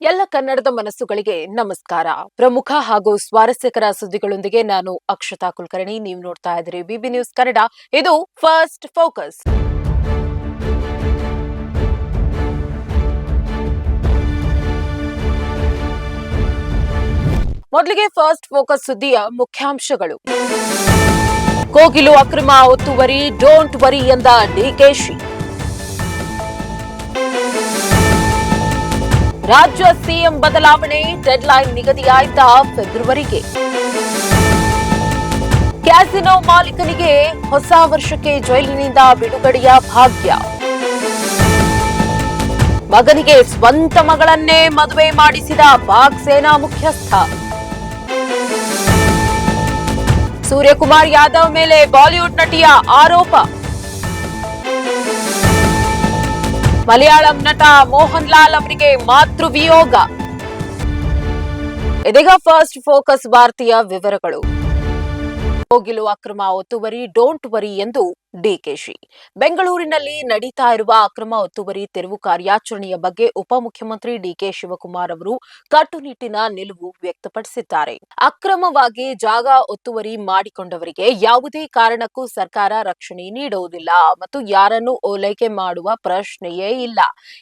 ಎಲ್ಲ ಕನ್ನಡದ ಮನಸ್ಸುಗಳಿಗೆ ನಮಸ್ಕಾರ. ಪ್ರಮುಖ ಹಾಗೂ ಸ್ವಾರಸ್ಯಕರ ಸುದ್ದಿಗಳೊಂದಿಗೆ ನಾನು ಅಕ್ಷತಾ ಕುಲಕರ್ಣಿ. ನೀವು ನೋಡ್ತಾ ಇದ್ದೀರಿ ಬಿಬಿ ನ್ಯೂಸ್ ಕನ್ನಡ. ಇದು ಫಸ್ಟ್ ಫೋಕಸ್. ಮೊದಲಿಗೆ ಫಸ್ಟ್ ಫೋಕಸ್ ಸುದ್ದಿಯ ಮುಖ್ಯಾಂಶಗಳು. ಕೋಗಿಲು ಅಕ್ರಮ ಒತ್ತುವರಿ ಡೋಂಟ್ ವರಿ ಎಂದ ಡಿಕೆಶಿ ರಾಜ್ಯ ಸಿಎಂ ಬದಲಾವಣೆ ಡೆಡ್ಲೈನ್ ನಿಗದಿಯಾಯಿತ ಫೆಬ್ರವರಿಗೆ. ಕ್ಯಾಸಿನೋ ಮಾಲೀಕನಿಗೆ ಹೊಸ ವರ್ಷಕ್ಕೆ ಜೈಲಿನಿಂದ ಬಿಡುಗಡೆಯ ಭಾಗ್ಯ. ಮಗನಿಗೆ ಸ್ವಂತ ಮಗಳನ್ನೇ ಮದುವೆ ಮಾಡಿಸಿದ ಪಾಕ್ ಸೇನಾ ಮುಖ್ಯಸ್ಥ. ಸೂರ್ಯಕುಮಾರ್ ಯಾದವ್ ಮೇಲೆ ಬಾಲಿವುಡ್ ನಟಿಯ ಆರೋಪ. ಮಲಯಾಳಂ ನಟ ಮೋಹನ್ ಲಾಲ್ ಅವರಿಗೆ ಮಾತೃ ವಿಯೋಗ. ಇದೀಗ ಫಸ್ಟ್ ಫೋಕಸ್ ಭಾರತೀಯ ವಿವರಗಳು. ಹೋಗಿಲು ಅಕ್ರಮ ಒತ್ತುವರಿ ಡೋಂಟ್ ವರಿ ಎಂದು ಡಿಕೆಶಿ ಬೆಂಗಳೂರಿನಲ್ಲಿ ನಡೀತಾ ಇರುವ ಅಕ್ರಮ ಒತ್ತುವರಿ ತೆರವು ಕಾರ್ಯಾಚರಣೆಯ ಬಗ್ಗೆ ಉಪಮುಖ್ಯಮಂತ್ರಿ ಡಿಕೆ ಶಿವಕುಮಾರ್ ಅವರು ಕಟ್ಟುನಿಟ್ಟಿನ ನಿಲುವು ವ್ಯಕ್ತಪಡಿಸಿದ್ದಾರೆ. ಅಕ್ರಮವಾಗಿ ಜಾಗ ಒತ್ತುವರಿ ಮಾಡಿಕೊಂಡವರಿಗೆ ಯಾವುದೇ ಕಾರಣಕ್ಕೂ ಸರ್ಕಾರ ರಕ್ಷಣೆ ನೀಡುವುದಿಲ್ಲ ಮತ್ತು ಯಾರನ್ನು ಓಲೈಕೆ ಮಾಡುವ ಪ್ರಶ್ನೆಯೇ ಇಲ್ಲ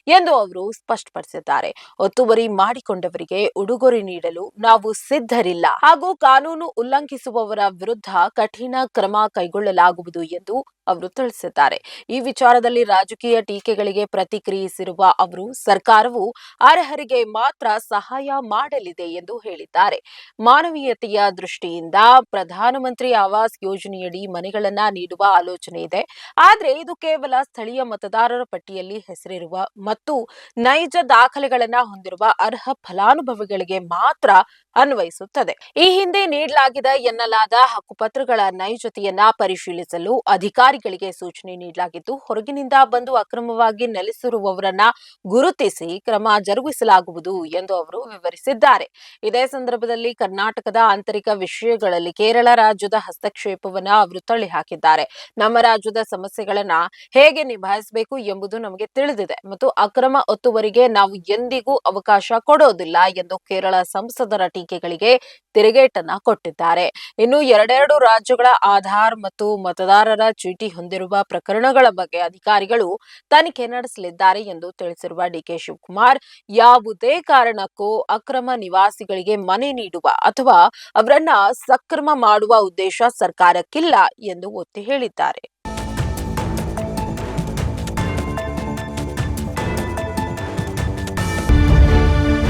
ಎಂದು ಅವರು ಸ್ಪಷ್ಟಪಡಿಸಿದ್ದಾರೆ. ಒತ್ತುವರಿ ಮಾಡಿಕೊಂಡವರಿಗೆ ಉಡುಗೊರೆ ನೀಡಲು ನಾವು ಸಿದ್ಧರಿಲ್ಲ ಹಾಗೂ ಕಾನೂನು ಉಲ್ಲಂಘಿಸುವವರ ವಿರುದ್ಧ ಕಠಿಣ ಕ್ರಮ ಕೈಗೊಳ್ಳಲಾಗುವುದು ಎಂದು ಅವರು ತಿಳಿಸಿದ್ದಾರೆ. ಈ ವಿಚಾರದಲ್ಲಿ ರಾಜಕೀಯ ಟೀಕೆಗಳಿಗೆ ಪ್ರತಿಕ್ರಿಯಿಸಿರುವ ಅವರು, ಸರ್ಕಾರವು ಅರ್ಹರಿಗೆ ಮಾತ್ರ ಸಹಾಯ ಮಾಡಲಿದೆ ಎಂದು ಹೇಳಿದ್ದಾರೆ. ಮಾನವೀಯತೆಯ ದೃಷ್ಟಿಯಿಂದ ಪ್ರಧಾನಮಂತ್ರಿ ಆವಾಸ್ ಯೋಜನೆಯಡಿ ಮನೆಗಳನ್ನ ನೀಡುವ ಆಲೋಚನೆ ಇದೆ. ಆದರೆ ಇದು ಕೇವಲ ಸ್ಥಳೀಯ ಮತದಾರರ ಪಟ್ಟಿಯಲ್ಲಿ ಹೆಸರಿರುವ ಮತ್ತು ನೈಜ ದಾಖಲೆಗಳನ್ನ ಹೊಂದಿರುವ ಅರ್ಹ ಫಲಾನುಭವಿಗಳಿಗೆ ಮಾತ್ರ ಅನ್ವಯಿಸುತ್ತದೆ. ಈ ಹಿಂದೆ ನೀಡಲಾಗಿದೆ ಎನ್ನಲಾದ ಹಕ್ಕುಪತ್ರಗಳ ನೈಜತೆಯನ್ನ ಪರಿಶೀಲಿಸಲು ಅಧಿಕಾರಿಗಳಿಗೆ ಸೂಚನೆ ನೀಡಲಾಗಿದ್ದು, ಹೊರಗಿನಿಂದ ಬಂದು ಅಕ್ರಮವಾಗಿ ನೆಲೆಸಿರುವವರನ್ನ ಗುರುತಿಸಿ ಕ್ರಮ ಜರುಗಿಸಲಾಗುವುದು ಎಂದು ಅವರು ವಿವರಿಸಿದ್ದಾರೆ. ಇದೇ ಸಂದರ್ಭದಲ್ಲಿ ಕರ್ನಾಟಕದ ಆಂತರಿಕ ವಿಷಯಗಳಲ್ಲಿ ಕೇರಳ ರಾಜ್ಯದ ಹಸ್ತಕ್ಷೇಪವನ್ನ ಅವರು ತಳ್ಳಿ ಹಾಕಿದ್ದಾರೆ ನಮ್ಮ ರಾಜ್ಯದ ಸಮಸ್ಯೆಗಳನ್ನ ಹೇಗೆ ನಿಭಾಯಿಸಬೇಕು ಎಂಬುದು ನಮಗೆ ತಿಳಿದಿದೆ ಮತ್ತು ಅಕ್ರಮ ಒತ್ತುವರಿಗೆ ನಾವು ಎಂದಿಗೂ ಅವಕಾಶ ಕೊಡೋದಿಲ್ಲ ಎಂದು ಕೇರಳ ಸಂಸದರ ಟೀಕೆಗಳಿಗೆ ತಿರುಗೇಟನ್ನ ಕೊಟ್ಟಿದ್ದಾರೆ. ಇನ್ನು ಎರಡೆರಡು ರಾಜ್ಯಗಳ ಆಧಾರ್ ಮತ್ತು ಮತದಾರರ ಚೀಟಿ ಹೊಂದಿರುವ ಪ್ರಕರಣಗಳ ಬಗ್ಗೆ ಅಧಿಕಾರಿಗಳು ತನಿಖೆ ನಡೆಸಲಿದ್ದಾರೆ ಎಂದು ತಿಳಿಸಿರುವ ಡಿಕೆ ಶಿವಕುಮಾರ್, ಯಾವುದೇ ಕಾರಣಕ್ಕೂ ಅಕ್ರಮ ನಿವಾಸಿಗಳಿಗೆ ಮನೆ ನೀಡುವ ಅಥವಾ ಅವರನ್ನ ಸಕ್ರಮ ಮಾಡುವ ಉದ್ದೇಶ ಸರ್ಕಾರಕ್ಕಿಲ್ಲ ಎಂದು ಒತ್ತಿ ಹೇಳಿದ್ದಾರೆ.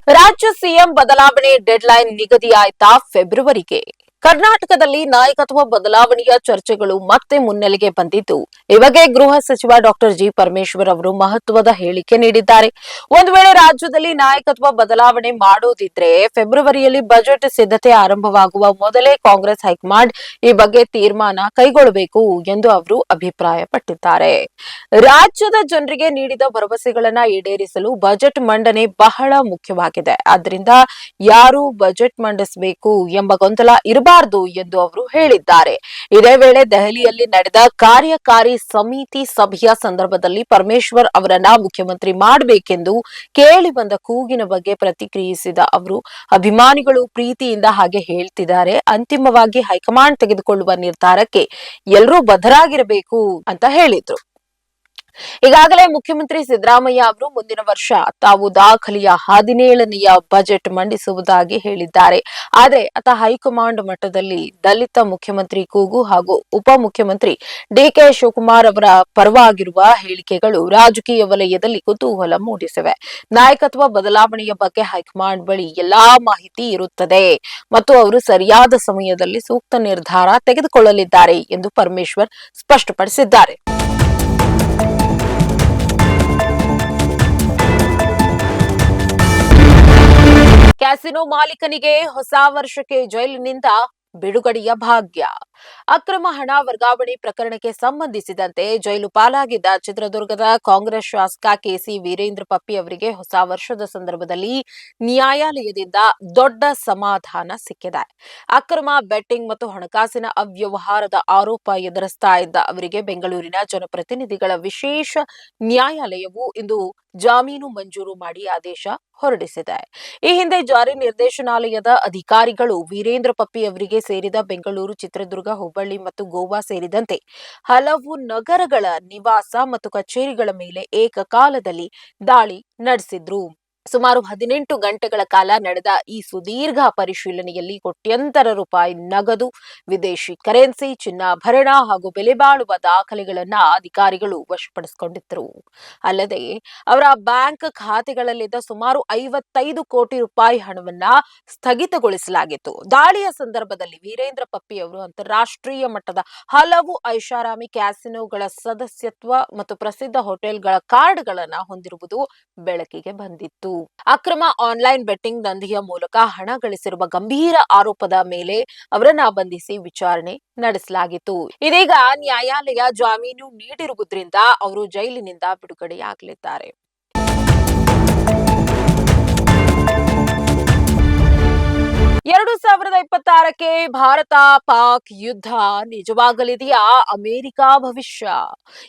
ರಾಜ್ಯ ಸಿಎಂ ಬದಲಾವಣೆ ಡೆಡ್ಲೈನ್ ನಿಗದಿಯಾಯ್ತಾ ಫೆಬ್ರವರಿಗೆ? ಕರ್ನಾಟಕದಲ್ಲಿ ನಾಯಕತ್ವ ಬದಲಾವಣೆಯ ಚರ್ಚೆಗಳು ಮತ್ತೆ ಮುನ್ನೆಲೆಗೆ ಬಂದಿದ್ದು. ಈ ಬಗ್ಗೆ ಗೃಹ ಸಚಿವ ಡಾಕ್ಟರ್ ಜಿ ಪರಮೇಶ್ವರ್ ಅವರು ಮಹತ್ವದ ಹೇಳಿಕೆ ನೀಡಿದ್ದಾರೆ. ಒಂದು ವೇಳೆ ರಾಜ್ಯದಲ್ಲಿ ನಾಯಕತ್ವ ಬದಲಾವಣೆ ಮಾಡೋದಿದ್ರೆ ಫೆಬ್ರವರಿಯಲ್ಲಿ ಬಜೆಟ್ ಸಿದ್ಧತೆ ಆರಂಭವಾಗುವ ಮೊದಲೇ ಕಾಂಗ್ರೆಸ್ ಹೈಕಮಾಂಡ್ ಈ ಬಗ್ಗೆ ತೀರ್ಮಾನ ಕೈಗೊಳ್ಳಬೇಕು ಎಂದು ಅವರು ಅಭಿಪ್ರಾಯಪಟ್ಟಿದ್ದಾರೆ. ರಾಜ್ಯದ ಜನರಿಗೆ ನೀಡಿದ ಭರವಸೆಗಳನ್ನ ಈಡೇರಿಸಲು ಬಜೆಟ್ ಮಂಡನೆ ಬಹಳ ಮುಖ್ಯವಾಗಿದೆ. ಆದ್ರಿಂದ ಯಾರು ಬಜೆಟ್ ಮಂಡಿಸಬೇಕು ಎಂಬ ಗೊಂದಲ ಇರಬಾರದು. ಎಂದು ಅವರು ಹೇಳಿದ್ದಾರೆ. ಇದೇ ವೇಳೆ ದೆಹಲಿಯಲ್ಲಿ ನಡೆದ ಕಾರ್ಯಕಾರಿ ಸಮಿತಿ ಸಭೆಯ ಸಂದರ್ಭದಲ್ಲಿ ಪರಮೇಶ್ವರ್ ಅವರನ್ನ ಮುಖ್ಯಮಂತ್ರಿ ಮಾಡಬೇಕೆಂದು ಕೇಳಿ ಬಂದ ಕೂಗಿನ ಬಗ್ಗೆ ಪ್ರತಿಕ್ರಿಯಿಸಿದ ಅವರು, ಅಭಿಮಾನಿಗಳು ಪ್ರೀತಿಯಿಂದ ಹಾಗೆ ಹೇಳ್ತಿದ್ದಾರೆ. ಅಂತಿಮವಾಗಿ ಹೈಕಮಾಂಡ್ ತೆಗೆದುಕೊಳ್ಳುವ ನಿರ್ಧಾರಕ್ಕೆ ಎಲ್ಲರೂ ಬದ್ಧರಾಗಿರಬೇಕು ಅಂತ ಹೇಳಿದ್ರು. ಈಗಾಗಲೇ ಮುಖ್ಯಮಂತ್ರಿ ಸಿದ್ದರಾಮಯ್ಯ ಅವರು ಮುಂದಿನ ವರ್ಷ ತಾವು ದಾಖಲೆಯ ಹದಿನೇಳನೆಯ ಬಜೆಟ್ ಮಂಡಿಸುವುದಾಗಿ ಹೇಳಿದ್ದಾರೆ. ಆದರೆ ಅತ ಹೈಕಮಾಂಡ್ ಮಟ್ಟದಲ್ಲಿ ದಲಿತ ಮುಖ್ಯಮಂತ್ರಿ ಕೂಗು ಹಾಗೂ ಉಪಮುಖ್ಯಮಂತ್ರಿ ಡಿಕೆ ಶಿವಕುಮಾರ್ ಅವರ ಪರವಾಗಿರುವ ಹೇಳಿಕೆಗಳು ರಾಜಕೀಯ ವಲಯದಲ್ಲಿ ಕುತೂಹಲ ಮೂಡಿಸಿವೆ. ನಾಯಕತ್ವ ಬದಲಾವಣೆಯ ಬಗ್ಗೆ ಹೈಕಮಾಂಡ್ ಬಳಿ ಎಲ್ಲಾ ಮಾಹಿತಿ ಇರುತ್ತದೆ ಮತ್ತು ಅವರು ಸರಿಯಾದ ಸಮಯದಲ್ಲಿ ಸೂಕ್ತ ನಿರ್ಧಾರ ತೆಗೆದುಕೊಳ್ಳಲಿದ್ದಾರೆ ಎಂದು ಪರಮೇಶ್ವರ್ ಸ್ಪಷ್ಟಪಡಿಸಿದ್ದಾರೆ. ಕ್ಯಾಸಿನೋ ಮಾಲೀಕನಿಗೆ ಹೊಸ ವರ್ಷಕ್ಕೆ ಜೈಲಿನಿಂದ ಬಿಡುಗಡೆಯ ಭಾಗ್ಯ. ಅಕ್ರಮ ಹಣ ವರ್ಗಾವಣೆ ಪ್ರಕರಣಕ್ಕೆ ಸಂಬಂಧಿಸಿದಂತೆ ಜೈಲು ಪಾಲಾಗಿದ್ದ ಚಿತ್ರದುರ್ಗದ ಕಾಂಗ್ರೆಸ್ ಶಾಸಕ ಕೆಸಿ ವೀರೇಂದ್ರ ಪಪ್ಪಿ ಅವರಿಗೆ ಹೊಸ ವರ್ಷದ ಸಂದರ್ಭದಲ್ಲಿ ನ್ಯಾಯಾಲಯದಿಂದ ದೊಡ್ಡ ಸಮಾಧಾನ ಸಿಕ್ಕಿದೆ. ಅಕ್ರಮ ಬೆಟ್ಟಿಂಗ್ ಮತ್ತು ಹಣಕಾಸಿನ ಅವ್ಯವಹಾರದ ಆರೋಪ ಎದುರಿಸ್ತಾ ಇದ್ದ ಅವರಿಗೆ ಬೆಂಗಳೂರಿನ ಜನಪ್ರತಿನಿಧಿಗಳ ವಿಶೇಷ ನ್ಯಾಯಾಲಯವು ಇಂದು ಜಾಮೀನು ಮಂಜೂರು ಮಾಡಿ ಆದೇಶ ಹೊರಡಿಸಿದೆ ಈ ಹಿಂದೆ ಜಾರಿ ನಿರ್ದೇಶನಾಲಯದ ಅಧಿಕಾರಿಗಳು ವೀರೇಂದ್ರ ಪಪ್ಪಿ ಅವರಿಗೆ ಸೇರಿದ ಬೆಂಗಳೂರು ಚಿತ್ರದುರ್ಗ, ಹುಬ್ಬಳ್ಳಿ ಮತ್ತು ಗೋವಾ ಸೇರಿದಂತೆ ಹಲವು ನಗರಗಳ ನಿವಾಸ ಮತ್ತು ಕಚೇರಿಗಳ ಮೇಲೆ ಏಕಕಾಲದಲ್ಲಿ ದಾಳಿ ನಡೆಸಿದ್ರು. ಸುಮಾರು ಹದಿನೆಂಟು ಗಂಟೆಗಳ ಕಾಲ ನಡೆದ ಈ ಸುದೀರ್ಘ ಪರಿಶೀಲನೆಯಲ್ಲಿ ಕೋಟ್ಯಂತರ ರೂಪಾಯಿ ನಗದು, ವಿದೇಶಿ ಕರೆನ್ಸಿ, ಚಿನ್ನಾಭರಣ ಹಾಗೂ ಬೆಲೆ ಬಾಳುವ ದಾಖಲೆಗಳನ್ನ ಅಧಿಕಾರಿಗಳು ವಶಪಡಿಸಿಕೊಂಡಿದ್ದರು ಅಲ್ಲದೆ ಅವರ ಬ್ಯಾಂಕ್ ಖಾತೆಗಳಲ್ಲಿದ್ದ ಸುಮಾರು ಐವತ್ತೈದು ಕೋಟಿ ರೂಪಾಯಿ ಹಣವನ್ನ ಸ್ಥಗಿತಗೊಳಿಸಲಾಗಿತ್ತು. ದಾಳಿಯ ಸಂದರ್ಭದಲ್ಲಿ ವೀರೇಂದ್ರ ಪಪ್ಪಿ ಅವರು ಅಂತಾರಾಷ್ಟ್ರೀಯ ಮಟ್ಟದ ಹಲವು ಐಷಾರಾಮಿ ಕ್ಯಾಸಿನೋಗಳ ಸದಸ್ಯತ್ವ ಮತ್ತು ಪ್ರಸಿದ್ಧ ಹೋಟೆಲ್ಗಳ ಕಾರ್ಡ್ಗಳನ್ನ ಹೊಂದಿರುವುದು ಬೆಳಕಿಗೆ ಬಂದಿತ್ತು. ಅಕ್ರಮ ಆನ್ಲೈನ್ ಬೆಟ್ಟಿಂಗ್ ದಂಧೆಯ ಮೂಲಕ ಹಣ ಗಳಿಸಿರುವ ಗಂಭೀರ ಆರೋಪದ ಮೇಲೆ ಅವರನ್ನ ಬಂಧಿಸಿ ವಿಚಾರಣೆ ನಡೆಸಲಾಗಿತ್ತು. ಇದೀಗ ನ್ಯಾಯಾಲಯ ಜಾಮೀನು ನೀಡಿರುವುದರಿಂದ ಅವರು ಜೈಲಿನಿಂದ ಬಿಡುಗಡೆಯಾಗಲಿದ್ದಾರೆ. ಎರಡು ಸಾವಿರದ ಇಪ್ಪತ್ತಾರಕ್ಕೆ ಭಾರತ ಪಾಕ್ ಯುದ್ಧ ನಿಜವಾಗಲಿದೆಯಾ? ಅಮೆರಿಕ ಭವಿಷ್ಯ.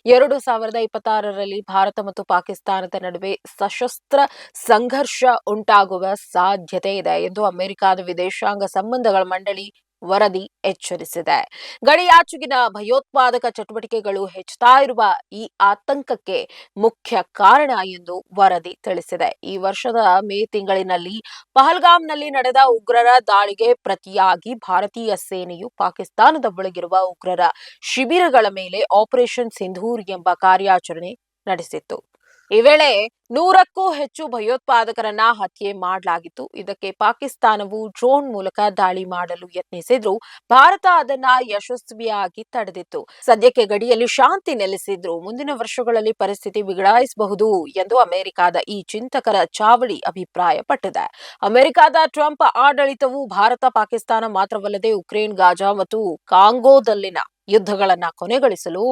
ಎರಡು ಸಾವಿರದ ಇಪ್ಪತ್ತಾರರಲ್ಲಿ ಭಾರತ ಮತ್ತು ಪಾಕಿಸ್ತಾನದ ನಡುವೆ ಸಶಸ್ತ್ರ ಸಂಘರ್ಷ ಉಂಟಾಗುವ ಸಾಧ್ಯತೆ ಇದೆ ಎಂದು ಅಮೆರಿಕದ ವಿದೇಶಾಂಗ ಸಂಬಂಧಗಳ ಮಂಡಳಿ ವರದಿ ಎಚ್ಚರಿಸಿದೆ. ಗಡಿಯಾಚುಗಿನ ಭಯೋತ್ಪಾದಕ ಚಟುವಟಿಕೆಗಳು ಹೆಚ್ಚುತ್ತಾ ಇರುವ ಈ ಆತಂಕಕ್ಕೆ ಮುಖ್ಯ ಕಾರಣ ಎಂದು ವರದಿ ತಿಳಿಸಿದೆ. ಈ ವರ್ಷದ ಮೇ ತಿಂಗಳಿನಲ್ಲಿ ಪಹಲ್ಗಾಮ್ನಲ್ಲಿ ನಡೆದ ಉಗ್ರರ ದಾಳಿಗೆ ಪ್ರತಿಯಾಗಿ ಭಾರತೀಯ ಸೇನೆಯು ಪಾಕಿಸ್ತಾನದ ಒಳಗಿರುವ ಉಗ್ರರ ಶಿಬಿರಗಳ ಮೇಲೆ ಆಪರೇಷನ್ ಸಿಂಧೂರ್ ಎಂಬ ಕಾರ್ಯಾಚರಣೆ ನಡೆಸಿತ್ತು. ಈ ವೇಳೆ ನೂರಕ್ಕೂ ಹೆಚ್ಚು ಭಯೋತ್ಪಾದಕರನ್ನ ಹತ್ಯೆ ಮಾಡಲಾಗಿತ್ತು. ಇದಕ್ಕೆ ಪಾಕಿಸ್ತಾನವು ಡ್ರೋನ್ ಮೂಲಕ ದಾಳಿ ಮಾಡಲು ಯತ್ನಿಸಿದ್ರು. ಭಾರತ ಅದನ್ನ ಯಶಸ್ವಿಯಾಗಿ ತಡೆದಿತ್ತು. ಸದ್ಯಕ್ಕೆ ಗಡಿಯಲ್ಲಿ ಶಾಂತಿ ನೆಲೆಸಿದ್ರು. ಮುಂದಿನ ವರ್ಷಗಳಲ್ಲಿ ಪರಿಸ್ಥಿತಿ ಬಿಗಡಾಯಿಸಬಹುದು ಎಂದು ಅಮೆರಿಕದ ಈ ಚಿಂತಕರ ಚಾವಳಿ ಅಭಿಪ್ರಾಯಪಟ್ಟಿದೆ. ಅಮೆರಿಕದ ಟ್ರಂಪ್ ಆಡಳಿತವು ಭಾರತ, ಪಾಕಿಸ್ತಾನ ಮಾತ್ರವಲ್ಲದೆ ಉಕ್ರೇನ್, ಗಾಜಾ ಮತ್ತು ಕಾಂಗೋದಲ್ಲಿನ ಯುದ್ಧಗಳನ್ನ ಕೊನೆಗೊಳಿಸಲು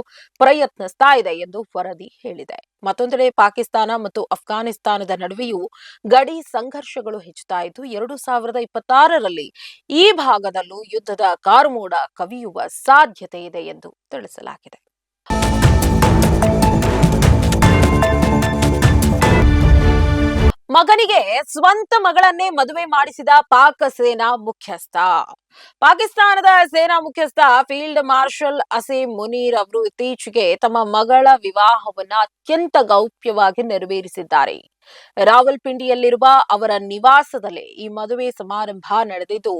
ಪ್ರಯತ್ನಿಸ್ತಾ ಇದೆ ಎಂದು ವರದಿ ಹೇಳಿದೆ. ಮತ್ತೊಂದೆಡೆ ಪಾಕಿಸ್ತಾನ ಮತ್ತು ಅಫ್ಘಾನಿಸ್ತಾನದ ನಡುವೆಯೂ ಗಡಿ ಸಂಘರ್ಷಗಳು ಹೆಚ್ಚುತ್ತಾ ಇದ್ದು, ಎರಡು ಸಾವಿರದ ಇಪ್ಪತ್ತಾರರಲ್ಲಿ ಈ ಭಾಗದಲ್ಲೂ ಯುದ್ಧದ ಕಾರ್ಮೋಡ ಕವಿಯುವ ಸಾಧ್ಯತೆ ಇದೆ ಎಂದು ತಿಳಿಸಲಾಗಿದೆ. ಮಗನಿಗೆ ಸ್ವಂತ ಮಗಳನ್ನೇ ಮದುವೆ ಮಾಡಿಸಿದ ಪಾಕ್ ಸೇನಾ ಮುಖ್ಯಸ್ಥ. ಪಾಕಿಸ್ತಾನದ ಸೇನಾ ಮುಖ್ಯಸ್ಥ ಫೀಲ್ಡ್ ಮಾರ್ಷಲ್ ಅಸೀಂ ಮುನೀರ್ ಅವರು ಇತ್ತೀಚೆಗೆ ತಮ್ಮ ಮಗಳ ವಿವಾಹವನ್ನ ಅತ್ಯಂತ ಗೌಪ್ಯವಾಗಿ ನೆರವೇರಿಸಿದ್ದಾರೆ. ರಾವಲ್ಪಿಂಡಿಯಲ್ಲಿರುವ ಅವರ ನಿವಾಸದಲ್ಲಿ ಈ ಮದುವೆ ಸಮಾರಂಭ ನಡೆದಿದ್ದು,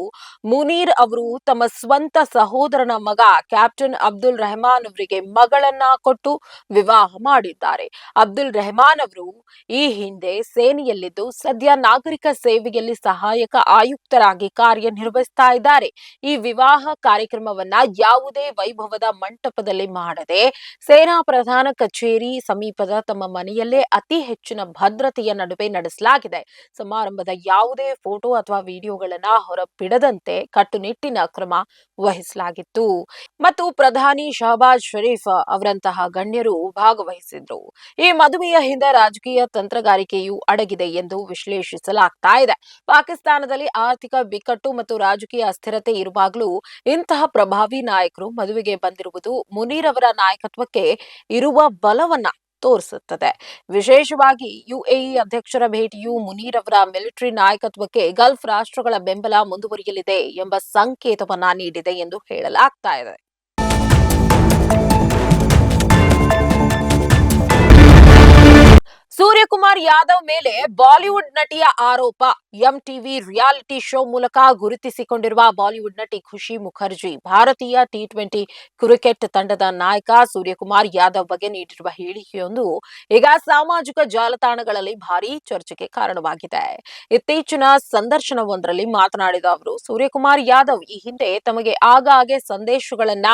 ಮುನೀರ್ ಅವರು ತಮ್ಮ ಸ್ವಂತ ಸಹೋದರನ ಮಗ ಕ್ಯಾಪ್ಟನ್ ಅಬ್ದುಲ್ ರೆಹಮಾನ್ ಅವರಿಗೆ ಮಗಳನ್ನ ಕೊಟ್ಟು ವಿವಾಹ ಮಾಡಿದ್ದಾರೆ. ಅಬ್ದುಲ್ ರೆಹಮಾನ್ ಅವರು ಈ ಹಿಂದೆ ಸೇನೆಯಲ್ಲಿದ್ದು, ಸದ್ಯ ನಾಗರಿಕ ಸೇವೆಯಲ್ಲಿ ಸಹಾಯಕ ಆಯುಕ್ತರಾಗಿ ಕಾರ್ಯನಿರ್ವಹಿಸ್ತಾ ಇದ್ದಾರೆ. ಈ ವಿವಾಹ ಕಾರ್ಯಕ್ರಮವನ್ನ ಯಾವುದೇ ವೈಭವದ ಮಂಟಪದಲ್ಲಿ ಮಾಡದೆ ಸೇನಾ ಪ್ರಧಾನ ಕಚೇರಿ ಸಮೀಪದ ತಮ್ಮ ಮನೆಯಲ್ಲೇ ಅತಿ ಹೆಚ್ಚಿನ ಭದ್ರತೆಯ ನಡುವೆ ನಡೆಸಲಾಗಿದೆ. ಸಮಾರಂಭದ ಯಾವುದೇ ಫೋಟೋ ಅಥವಾ ವಿಡಿಯೋಗಳನ್ನ ಹೊರಬಿಡದಂತೆ ಕಟ್ಟುನಿಟ್ಟಿನ ಕ್ರಮ ವಹಿಸಲಾಗಿತ್ತು. ಮತ್ತು ಪ್ರಧಾನಿ ಶಹಬಾಜ್ ಶರೀಫ್ ಅವರಂತಹ ಗಣ್ಯರು ಭಾಗವಹಿಸಿದ್ರು. ಈ ಮದುವೆಯ ಹಿಂದೆ ರಾಜಕೀಯ ತಂತ್ರಗಾರಿಕೆಯು ಅಡಗಿದೆ ಎಂದು ವಿಶ್ಲೇಷಿಸಲಾಗ್ತಾ ಇದೆ. ಪಾಕಿಸ್ತಾನದಲ್ಲಿ ಆರ್ಥಿಕ ಬಿಕ್ಕಟ್ಟು ಮತ್ತು ರಾಜಕೀಯ ಅಸ್ಥಿರತೆ ಇರುವಾಗಲೂ ಇಂತಹ ಪ್ರಭಾವಿ ನಾಯಕರು ಮದುವೆಗೆ ಬಂದಿರುವುದು ಮುನೀರ್ ಅವರ ನಾಯಕತ್ವಕ್ಕೆ ಇರುವ ಬಲವನ್ನ ತೋರಿಸುತ್ತದೆ. ವಿಶೇಷವಾಗಿ ಯುಎಇ ಅಧ್ಯಕ್ಷರ ಭೇಟಿಯು ಮುನೀರ್ ಅವರ ಮಿಲಿಟರಿ ನಾಯಕತ್ವಕ್ಕೆ ಗಲ್ಫ್ ರಾಷ್ಟ್ರಗಳ ಬೆಂಬಲ ಮುಂದುವರಿಯಲಿದೆ ಎಂಬ ಸಂಕೇತವನ್ನ ನೀಡಿದೆ ಎಂದು ಹೇಳಲಾಗ್ತಾ ಇದೆ. ಸೂರ್ಯಕುಮಾರ್ ಯಾದವ್ ಮೇಲೆ ಬಾಲಿವುಡ್ ನಟಿಯ ಆರೋಪ. ಎಂ ಟಿವಿ ರಿಯಾಲಿಟಿ ಶೋ ಮೂಲಕ ಗುರುತಿಸಿಕೊಂಡಿರುವ ಬಾಲಿವುಡ್ ನಟಿ ಖುಷಿ ಮುಖರ್ಜಿ, ಭಾರತೀಯ ಟಿ ಟ್ವೆಂಟಿ ಕ್ರಿಕೆಟ್ ತಂಡದ ನಾಯಕ ಸೂರ್ಯಕುಮಾರ್ ಯಾದವ್ ಬಗ್ಗೆ ನೀಡಿರುವ ಹೇಳಿಕೆಯೊಂದು ಈಗ ಸಾಮಾಜಿಕ ಜಾಲತಾಣಗಳಲ್ಲಿ ಭಾರಿ ಚರ್ಚೆಗೆ ಕಾರಣವಾಗಿದೆ. ಇತ್ತೀಚಿನ ಸಂದರ್ಶನವೊಂದರಲ್ಲಿ ಮಾತನಾಡಿದ ಅವರು, ಸೂರ್ಯಕುಮಾರ್ ಯಾದವ್ ಈ ಹಿಂದೆ ತಮಗೆ ಆಗಾಗ್ಗೆ ಸಂದೇಶಗಳನ್ನ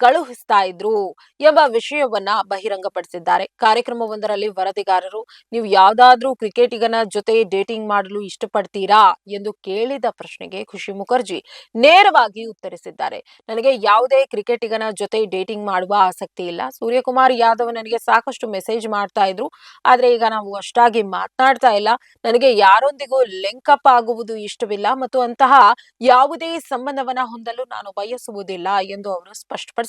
ಕಳುಹಿಸ್ತಾ ಇದ್ರು ಎಂಬ ವಿಷಯವನ್ನ ಬಹಿರಂಗಪಡಿಸಿದ್ದಾರೆ. ಕಾರ್ಯಕ್ರಮವೊಂದರಲ್ಲಿ ವರದಿಗಾರರು, ನೀವು ಯಾವ್ದಾದ್ರೂ ಕ್ರಿಕೆಟಿಗನ ಜೊತೆ ಡೇಟಿಂಗ್ ಮಾಡಲು ಇಷ್ಟಪಡ್ತೀರಾ? ಎಂದು ಕೇಳಿದ ಪ್ರಶ್ನೆಗೆ ಖುಷಿ ಮುಖರ್ಜಿ ನೇರವಾಗಿ ಉತ್ತರಿಸಿದ್ದಾರೆ. ನನಗೆ ಯಾವುದೇ ಕ್ರಿಕೆಟಿಗನ ಜೊತೆ ಡೇಟಿಂಗ್ ಮಾಡುವ ಆಸಕ್ತಿ ಇಲ್ಲ. ಸೂರ್ಯಕುಮಾರ್ ಯಾದವ್ ನನಗೆ ಸಾಕಷ್ಟು ಮೆಸೇಜ್ ಮಾಡ್ತಾ ಇದ್ರು. ಆದ್ರೆ ಈಗ ನಾವು ಅಷ್ಟಾಗಿ ಮಾತನಾಡ್ತಾ ಇಲ್ಲ. ನನಗೆ ಯಾರೊಂದಿಗೂ ಲಿಂಕಪ್ ಆಗುವುದು ಇಷ್ಟವಿಲ್ಲ. ಮತ್ತು ಅಂತಹ ಯಾವುದೇ ಸಂಬಂಧವನ್ನ ಹೊಂದಲು ನಾನು ಬಯಸುವುದಿಲ್ಲ, ಎಂದು ಅವರು ಸ್ಪಷ್ಟಪಡಿಸಿದ್ದಾರೆ.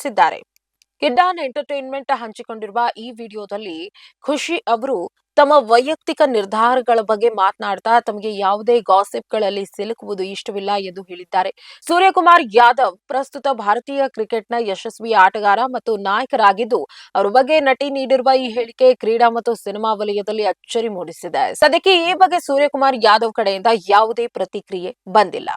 ಕಿಡ್ಡಾನ್ ಎಂಟರ್ಟೈನ್ಮೆಂಟ್ ಹಂಚಿಕೊಂಡಿರುವ ಈ ವಿಡಿಯೋದಲ್ಲಿ ಖುಷಿ ಅವರು ತಮ್ಮ ವೈಯಕ್ತಿಕ ನಿರ್ಧಾರಗಳ ಬಗ್ಗೆ ಮಾತನಾಡ್ತಾ ತಮಗೆ ಯಾವುದೇ ಗಾಸಿಪ್ಗಳಲ್ಲಿ ಸಿಲುಕುವುದು ಇಷ್ಟವಿಲ್ಲ ಎಂದು ಹೇಳಿದ್ದಾರೆ. ಸೂರ್ಯಕುಮಾರ್ ಯಾದವ್ ಪ್ರಸ್ತುತ ಭಾರತೀಯ ಕ್ರಿಕೆಟ್ನ ಯಶಸ್ವಿ ಆಟಗಾರ ಮತ್ತು ನಾಯಕರಾಗಿದ್ದು, ಅವರ ಬಗ್ಗೆ ನಟಿ ನೀಡಿರುವ ಈ ಹೇಳಿಕೆ ಕ್ರೀಡಾ ಮತ್ತು ಸಿನಿಮಾ ವಲಯದಲ್ಲಿ ಅಚ್ಚರಿ ಮೂಡಿಸಿದೆ. ಸದ್ಯಕ್ಕೆ ಈ ಬಗ್ಗೆ ಸೂರ್ಯಕುಮಾರ್ ಯಾದವ್ ಕಡೆಯಿಂದ ಯಾವುದೇ ಪ್ರತಿಕ್ರಿಯೆ ಬಂದಿಲ್ಲ.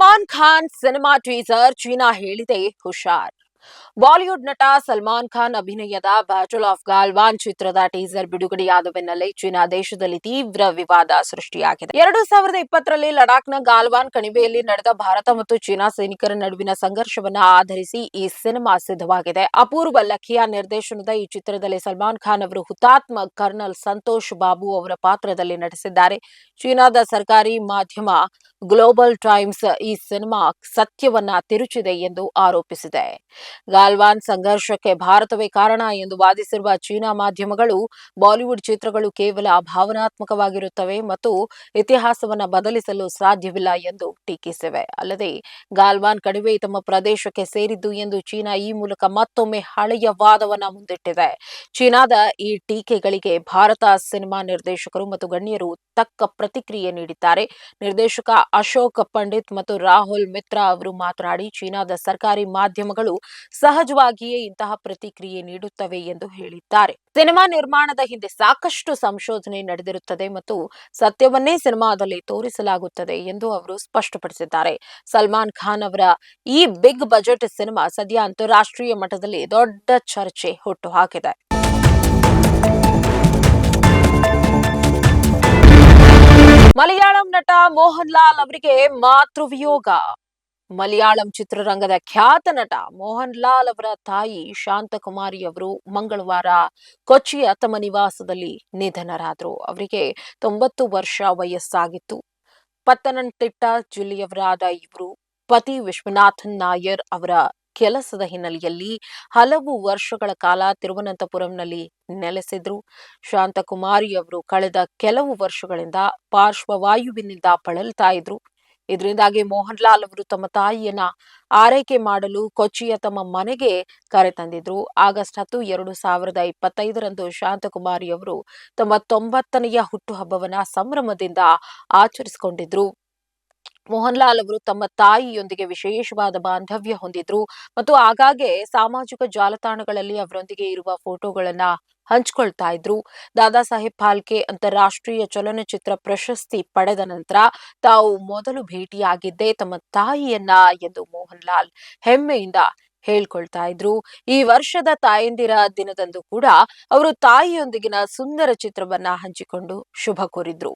Salman Khan cinema teaser China ಹೇಳಿದೆ ಹುಷಾರ್. ಬಾಲಿವುಡ್ ನಟ ಸಲ್ಮಾನ್ ಖಾನ್ ಅಭಿನಯದ ಬ್ಯಾಟಲ್ ಆಫ್ ಗಾಲ್ವಾನ್ ಚಿತ್ರದ ಟೀಸರ್ ಬಿಡುಗಡೆಯಾದ ಬೆನ್ನಲ್ಲೇ ಚೀನಾ ದೇಶದಲ್ಲಿ ತೀವ್ರ ವಿವಾದ ಸೃಷ್ಟಿಯಾಗಿದೆ. ಎರಡು ಸಾವಿರದ ಇಪ್ಪತ್ತರಲ್ಲಿ ಲಡಾಖ್ನ ಗಾಲ್ವಾನ್ ಕಣಿವೆಯಲ್ಲಿ ನಡೆದ ಭಾರತ ಮತ್ತು ಚೀನಾ ಸೈನಿಕರ ನಡುವಿನ ಸಂಘರ್ಷವನ್ನ ಆಧರಿಸಿ ಈ ಸಿನಿಮಾ ಸಿದ್ಧವಾಗಿದೆ. ಅಪೂರ್ವ ಲಖಿಯಾ ನಿರ್ದೇಶನದ ಈ ಚಿತ್ರದಲ್ಲಿ ಸಲ್ಮಾನ್ ಖಾನ್ ಅವರು ಹುತಾತ್ಮ ಕರ್ನಲ್ ಸಂತೋಷ್ ಬಾಬು ಅವರ ಪಾತ್ರದಲ್ಲಿ ನಟಿಸಿದ್ದಾರೆ. ಚೀನಾದ ಸರ್ಕಾರಿ ಮಾಧ್ಯಮ ಗ್ಲೋಬಲ್ ಟೈಮ್ಸ್ ಈ ಸಿನಿಮಾ ಸತ್ಯವನ್ನ ತಿರುಚಿದೆ ಎಂದು ಆರೋಪಿಸಿದೆ. ಗಾಲ್ವಾನ್ ಸಂಘರ್ಷಕ್ಕೆ ಭಾರತವೇ ಕಾರಣ ಎಂದು ವಾದಿಸಿರುವ ಚೀನಾ ಮಾಧ್ಯಮಗಳು ಬಾಲಿವುಡ್ ಚಿತ್ರಗಳು ಕೇವಲ ಭಾವನಾತ್ಮಕವಾಗಿರುತ್ತವೆ ಮತ್ತು ಇತಿಹಾಸವನ್ನು ಬದಲಿಸಲು ಸಾಧ್ಯವಿಲ್ಲ ಎಂದು ಟೀಕಿಸಿವೆ. ಅಲ್ಲದೆ ಗಾಲ್ವಾನ್ ಕಣಿವೆ ತಮ್ಮ ಪ್ರದೇಶಕ್ಕೆ ಸೇರಿದ್ದು ಎಂದು ಚೀನಾ ಈ ಮೂಲಕ ಮತ್ತೊಮ್ಮೆ ಹಳೆಯ ವಾದವನ್ನು ಮುಂದಿಟ್ಟಿದೆ. ಚೀನಾದ ಈ ಟೀಕೆಗಳಿಗೆ ಭಾರತ ಸಿನಿಮಾ ನಿರ್ದೇಶಕರು ಮತ್ತು ಗಣ್ಯರು ತಕ್ಕ ಪ್ರತಿಕ್ರಿಯೆ ನೀಡಿದ್ದಾರೆ. ನಿರ್ದೇಶಕ ಅಶೋಕ್ ಪಂಡಿತ್ ಮತ್ತು ರಾಹುಲ್ ಮಿತ್ರಾ ಅವರು ಮಾತನಾಡಿ, ಚೀನಾದ ಸರ್ಕಾರಿ ಮಾಧ್ಯಮಗಳು ಸಹಜವಾಗಿಯೇ ಇಂತಹ ಪ್ರತಿಕ್ರಿಯೆ ನೀಡುತ್ತವೆ ಎಂದು ಹೇಳಿದ್ದಾರೆ. ಸಿನಿಮಾ ನಿರ್ಮಾಣದ ಹಿಂದೆ ಸಾಕಷ್ಟು ಸಂಶೋಧನೆ ನಡೆದಿರುತ್ತದೆ ಮತ್ತು ಸತ್ಯವನ್ನೇ ಸಿನಿಮಾದಲ್ಲಿ ತೋರಿಸಲಾಗುತ್ತದೆ ಎಂದು ಅವರು ಸ್ಪಷ್ಟಪಡಿಸಿದ್ದಾರೆ. ಸಲ್ಮಾನ್ ಖಾನ್ ಅವರ ಈ ಬಿಗ್ ಬಜೆಟ್ ಸಿನಿಮಾ ಸದ್ಯ ಅಂತಾರಾಷ್ಟ್ರೀಯ ಮಟ್ಟದಲ್ಲಿ ದೊಡ್ಡ ಚರ್ಚೆ ಹುಟ್ಟುಹಾಕಿದೆ. ಮಲಯಾಳಂ ನಟ ಮೋಹನ್ ಲಾಲ್ ಅವರಿಗೆ ಮಾತೃವಿಯೋಗ. ಮಲಯಾಳಂ ಚಿತ್ರರಂಗದ ಖ್ಯಾತ ನಟ ಮೋಹನ್ ಲಾಲ್ ಅವರ ತಾಯಿ ಶಾಂತಕುಮಾರಿ ಅವರು ಮಂಗಳವಾರ ಕೊಚ್ಚಿಯ ತಮ್ಮ ನಿವಾಸದಲ್ಲಿ ನಿಧನರಾದರು. ಅವರಿಗೆ ತೊಂಬತ್ತು ವರ್ಷ ವಯಸ್ಸಾಗಿತ್ತು. ಪತ್ತನಂತಿಟ್ಟ ಜಿಲ್ಲೆಯವರಾದ ಇವರು ಪತಿ ವಿಶ್ವನಾಥನ್ ನಾಯರ್ ಅವರ ಕೆಲಸದ ಹಿನ್ನೆಲೆಯಲ್ಲಿ ಹಲವು ವರ್ಷಗಳ ಕಾಲ ತಿರುವನಂತಪುರಂನಲ್ಲಿ ನೆಲೆಸಿದ್ರು. ಶಾಂತಕುಮಾರಿ ಅವರು ಕಳೆದ ಕೆಲವು ವರ್ಷಗಳಿಂದ ಪಾರ್ಶ್ವವಾಯುವಿನಿಂದ ಬಳಲ್ತಾ ಇದ್ರು. ಇದರಿಂದಾಗಿ ಮೋಹನ್ ಲಾಲ್ ಅವರು ತಮ್ಮ ತಾಯಿಯನ್ನ ಆರೈಕೆ ಮಾಡಲು ಕೊಚ್ಚಿಯ ತಮ್ಮ ಮನೆಗೆ ಕರೆತಂದಿದ್ರು ಆಗಸ್ಟ್ ಹತ್ತು, ಎರಡು ಸಾವಿರದ ಇಪ್ಪತ್ತೈದರಂದು ಶಾಂತಕುಮಾರಿ ಅವರು ತಮ್ಮ ತೊಂಬತ್ತನೆಯ ಹುಟ್ಟುಹಬ್ಬವನ್ನ ಸಂಭ್ರಮದಿಂದ ಆಚರಿಸಿಕೊಂಡಿದ್ರು. ಮೋಹನ್ ಲಾಲ್ ಅವರು ತಮ್ಮ ತಾಯಿಯೊಂದಿಗೆ ವಿಶೇಷವಾದ ಬಾಂಧವ್ಯ ಹೊಂದಿದ್ರು ಮತ್ತು ಆಗಾಗ್ಗೆ ಸಾಮಾಜಿಕ ಜಾಲತಾಣಗಳಲ್ಲಿ ಅವರೊಂದಿಗೆ ಇರುವ ಫೋಟೋಗಳನ್ನ ಹಂಚ್ಕೊಳ್ತಾ ಇದ್ರು. ದಾದಾ ಸಾಹೇಬ್ ಫಾಲ್ಕೆ ಅಂತಾರಾಷ್ಟ್ರೀಯ ಚಲನಚಿತ್ರ ಪ್ರಶಸ್ತಿ ಪಡೆದ ನಂತರ ತಾವು ಮೊದಲು ಭೇಟಿಯಾಗಿದ್ದೆ ತಮ್ಮ ತಾಯಿಯನ್ನ ಎಂದು ಮೋಹನ್ ಲಾಲ್ ಹೆಮ್ಮೆಯಿಂದ ಹೇಳ್ಕೊಳ್ತಾ ಇದ್ರು. ಈ ವರ್ಷದ ತಾಯಂದಿರ ದಿನದಂದು ಕೂಡ ಅವರು ತಾಯಿಯೊಂದಿಗಿನ ಸುಂದರ ಚಿತ್ರವನ್ನ ಹಂಚಿಕೊಂಡು ಶುಭ ಕೋರಿದ್ರು.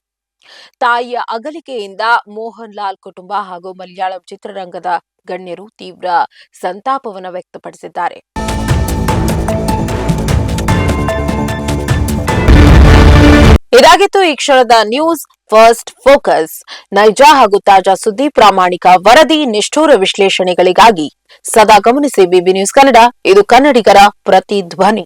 ತಾಯಿಯ ಅಗಲಿಕೆಯಿಂದ ಮೋಹನ್ ಲಾಲ್ ಕುಟುಂಬ ಹಾಗೂ ಮಲಯಾಳಂ ಚಿತ್ರರಂಗದ ಗಣ್ಯರು ತೀವ್ರ ಸಂತಾಪವನ್ನು ವ್ಯಕ್ತಪಡಿಸಿದ್ದಾರೆ. ಇದಾಗಿತ್ತು ಈ ಕ್ಷಣದ ನ್ಯೂಸ್ ಫಸ್ಟ್ ಫೋಕಸ್. ನೈಜ ಹಾಗೂ ತಾಜಾ ಸುದ್ದಿ, ಪ್ರಾಮಾಣಿಕ ವರದಿ, ನಿಷ್ಠೂರ ವಿಶ್ಲೇಷಣೆಗಳಿಗಾಗಿ ಸದಾ ಗಮನಿಸಿ ಬಿಬಿ ನ್ಯೂಸ್ ಕನ್ನಡ. ಇದು ಕನ್ನಡಿಗರ ಪ್ರತಿಧ್ವನಿ.